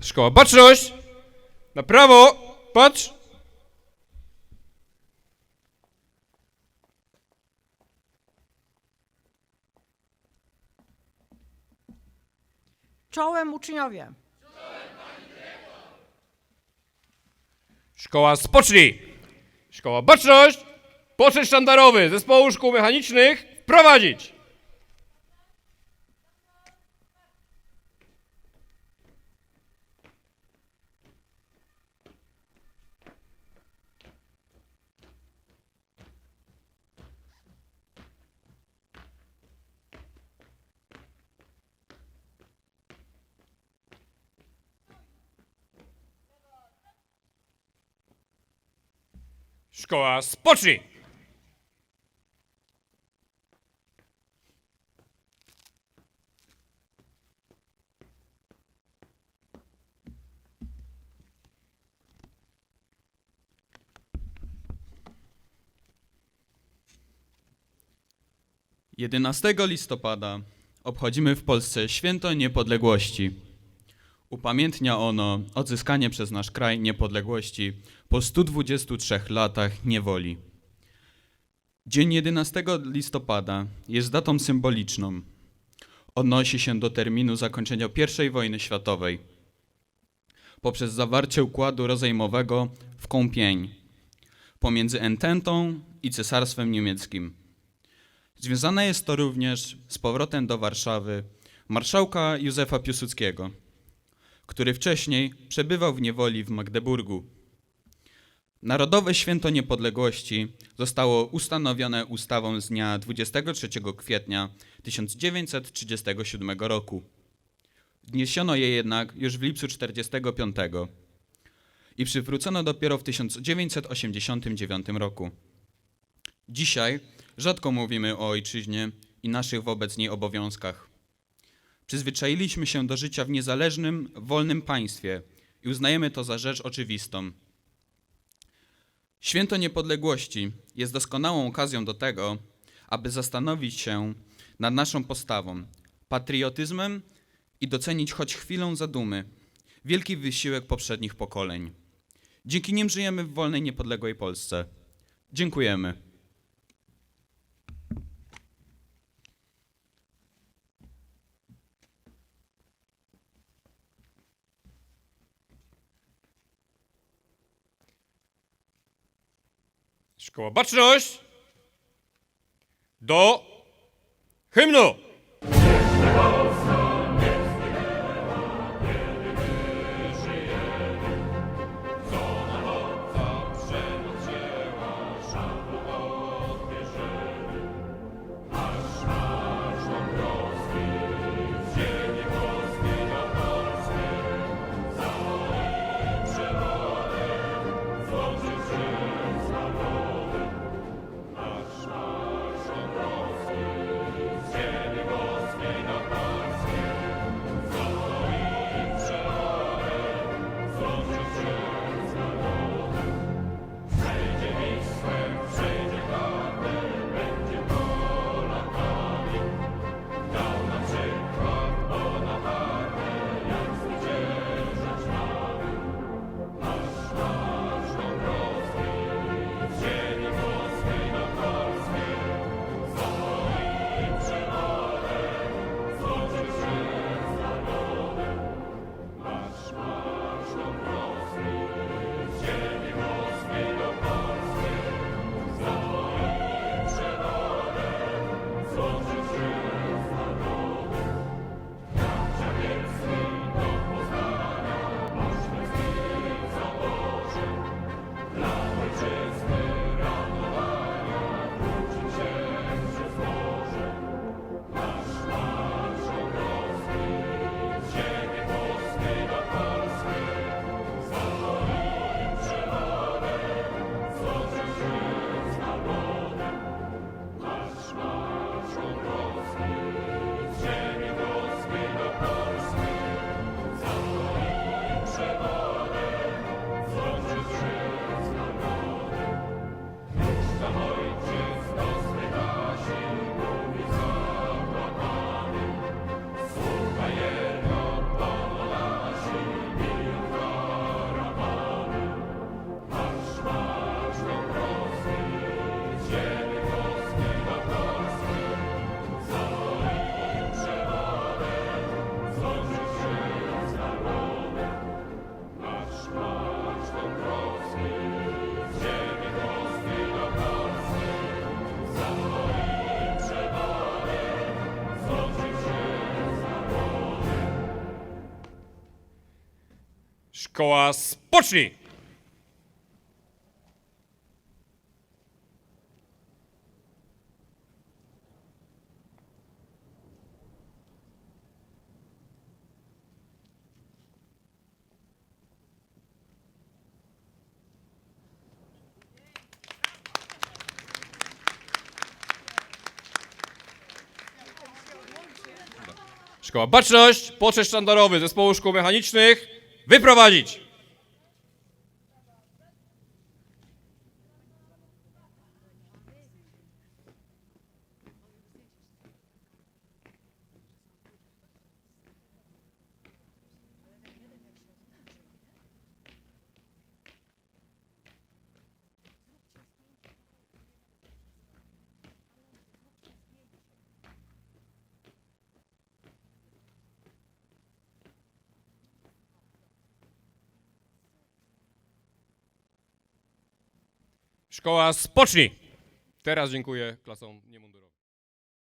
Szkoła, baczność! Na prawo! Patrz! Czołem uczniowie! Szkoła, spocznij! Szkoła, baczność! Poczet sztandarowy zespołu szkół mechanicznych wprowadzić! Szkoła, spocznij! Jedenastego listopada obchodzimy w Polsce Święto Niepodległości. Upamiętnia ono odzyskanie przez nasz kraj niepodległości po 123 latach niewoli. Dzień 11 listopada jest datą symboliczną. Odnosi się do terminu zakończenia I wojny światowej poprzez zawarcie układu rozejmowego w Kąpień pomiędzy Ententą i Cesarstwem Niemieckim. Związane jest to również z powrotem do Warszawy marszałka Józefa Piłsudskiego, który wcześniej przebywał w niewoli w Magdeburgu. Narodowe Święto Niepodległości zostało ustanowione ustawą z dnia 23 kwietnia 1937 roku. Wniesiono je jednak już w lipcu 1945 i przywrócono dopiero w 1989 roku. Dzisiaj rzadko mówimy o ojczyźnie i naszych wobec niej obowiązkach. Przyzwyczailiśmy się do życia w niezależnym, wolnym państwie i uznajemy to za rzecz oczywistą. Święto Niepodległości jest doskonałą okazją do tego, aby zastanowić się nad naszą postawą, patriotyzmem i docenić choć chwilą zadumy wielki wysiłek poprzednich pokoleń. Dzięki nim żyjemy w wolnej, niepodległej Polsce. Dziękujemy. Szkoła, baczność! Do hymnu! Szkoła, spocznij! Szkoła Baczność, poczet sztandarowy Zespołu Szkół Mechanicznych wyprowadzić! Szkoła, spocznij! Teraz dziękuję klasom niemundurowym.